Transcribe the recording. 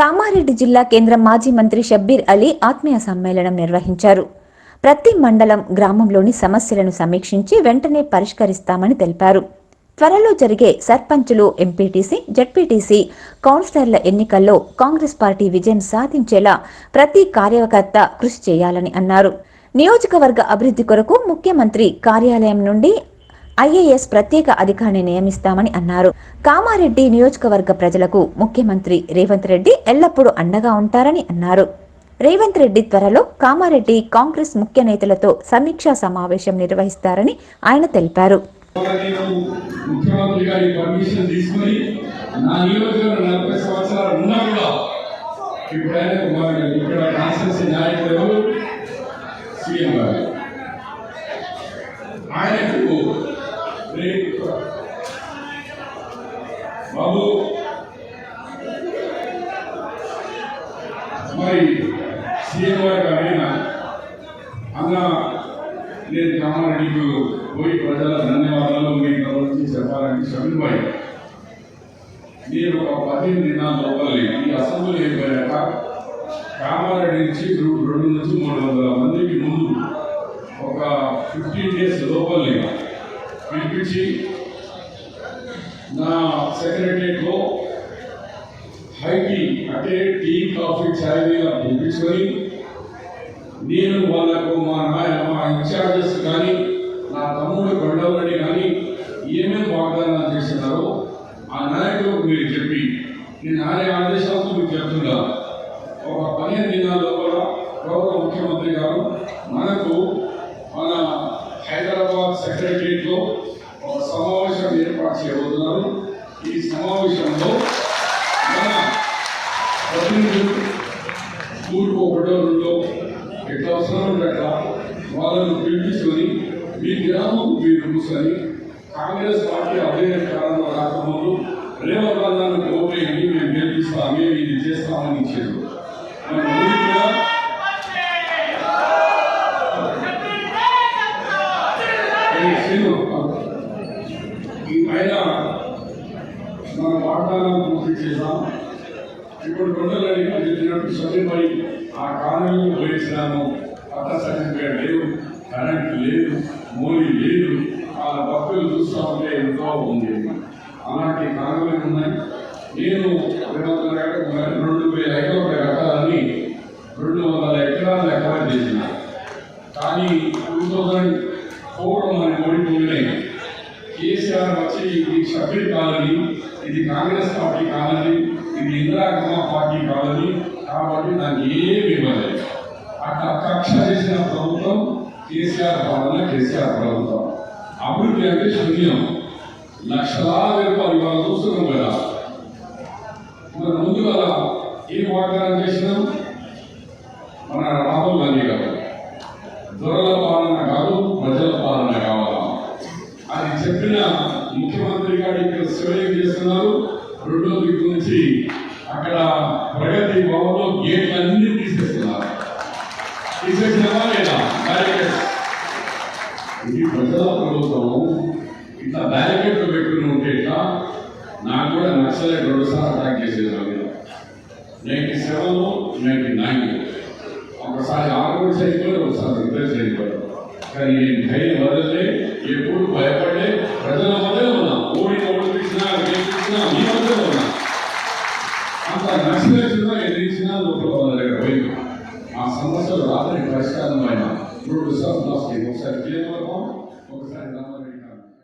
కామారెడ్డి జిల్లా కేంద్ర మాజీ మంత్రి షబ్బీర్ అలీ ఆత్మీయ సమ్మేళనం నిర్వహించారు. ప్రతి మండలం గ్రామంలోని సమస్యలను సమీక్షించి వెంటనే పరిష్కరిస్తామని తెలిపారు. త్వరలో జరిగే సర్పంచులు ఎంపీటీసీ జడ్పీటీసీ కౌన్సిలర్ల ఎన్నికల్లో కాంగ్రెస్ పార్టీ విజయం సాధించేలా ప్రతి కార్యకర్త కృషి చేయాలని అన్నారు. నియోజకవర్గ అభివృద్ధి కొరకు ముఖ్యమంత్రి కార్యాలయం నుండి ఐఏఎస్ ప్రత్యేక అధికారిని నియమిస్తామని అన్నారు. కామారెడ్డి నియోజకవర్గ ప్రజలకు ముఖ్యమంత్రి రేవంత్ రెడ్డి ఎల్లప్పుడూ అండగా ఉంటారని అన్నారు. రేవంత్ రెడ్డి త్వరలో కామారెడ్డి కాంగ్రెస్ ముఖ్య నేతలతో సమీక్షా సమావేశం నిర్వహిస్తారని ఆయన తెలిపారు. ఆయనకు బాబు. మరి సీఎం గారు అడిగిన అన్న నేను కామారెడ్డికి పోయి ప్రజల ధన్యవాదాలు మీకు గురించి చెప్పాలని షమీబాయి నేను ఒక పదిహేను దినాల లోపల ఈ అసెంబ్లీ అయిపోయాక కామారెడ్డి నుంచి రెండు నుంచి మూడు వందల మందికి ముందు ఒక ఫిఫ్టీన్ డేస్ లోపలి పిలిపించి నా సెక్రటరియట్లో హైటీ అంటే టీ కాఫీ ఛాయ్ మీద పిలిపించుకొని నేను వాళ్ళకు మా నాయ మా ఇన్ఛార్జెస్ కానీ నా తమ్ముడు గొడవలని కానీ ఏమేమి వాగ్దానాలు చేస్తున్నారో ఆ నాయకులకు మీరు చెప్పి నేను ఆయన ఆదేశాలతో మీకు చెప్తున్నా. ఒక పదిహేను దినాల్లో కూడా గౌరవ ముఖ్యమంత్రి గారు మనకు మన హైదరాబాద్ సెక్రటరియట్లో ఒక సమావేశం ఏర్పాటు చేయబోతున్నారు ఈ సమావేశంలో మన ప్రతినిధులు స్కూల్కి ఒకటో రెండో ఎట్లా అవసరం ఉంటే అట్లా వాళ్ళను పిలిపించుకొని మీ గ్రామం మీరు కూర్చొని కాంగ్రెస్ పార్టీ అభ్యర్థి అధికారంలో రాకముందు రేవంత్ అన్నాను ఓటేయండి మేము గెలిపిస్తాం మేము ఇది చేస్తామని ఇచ్చారు మరి మోడీ కూడా ఏ శ్రీను, ఈ ఆయన మన వాగ్దానం పూర్తి చేశాం. ఇప్పుడు కొండలని చెప్పినట్టు సమీపై ఆ కాలంలో పోయించినాము పట్ట సర్టిఫికేట్ లేదు కరెంట్ లేదు మోడీ లేదు. వాళ్ళ భక్తులు చూస్తూ ఉంటే ఎంతో ఉంది. అలాంటి కాలువలు ఉన్నాయి. నేను రెండు వందల రెండు వేల ఎకరాలు ఎకరాలని రెండు వందల ఎకరాలు ఎకరం చేసిన. కానీ టూ థౌజండ్ ఫోర్ మన ఓడిపోయినాయి కేసీఆర్ వచ్చి ఇది షబీర్ కాలనీ ఇది కాంగ్రెస్ పార్టీ కాలనీ ఇది ఇందిరాగమ్మ పార్టీ కాలనీ కాబట్టి దానికి ఏమి ఇవ్వలేదు. అట్లా కక్ష చేసిన ప్రభుత్వం కేసీఆర్ పాలన కేసీఆర్ ప్రభుత్వం. అభివృద్ధి అంటే శూన్యం. లక్షలాది రూపాయలు ఇవాళ చూస్తున్నాం కదా. మరి ముందుగా ఏం వాగ్దానం చేసినాం? మన రాహుల్ గాంధీ గారు దొరల పాలన కాదు ప్రజల పాలన కావాలా అది చెప్పిన ముఖ్యమంత్రి గారు చేస్తున్నారు. రెండో దిక్కు నుంచి అక్కడ ప్రగతి భవన్లో గేట్లన్నీ తీసేస్తున్నారు. తీసేసినావా లేదా? ఇది ప్రజల ప్రభుత్వం. ఇట్లా బ్యారికేడ్లు పెట్టుకుని ఉంటే ఇట్లా నాకు కూడా నచ్చలే రెండుసార్లు అటాక్ చేసేదాన్ని నైన్టీ సెవెన్ నైన్టీ నైన్ ఒకసారి ఆరు సైకిల్ ఒకసారి రిపేర్ చేయబడ్డాను కానీ నేను ధైర్యం వదలలే. ఎప్పుడు భయం Broderskap, la oss gi oss selv. Vi er bare barn,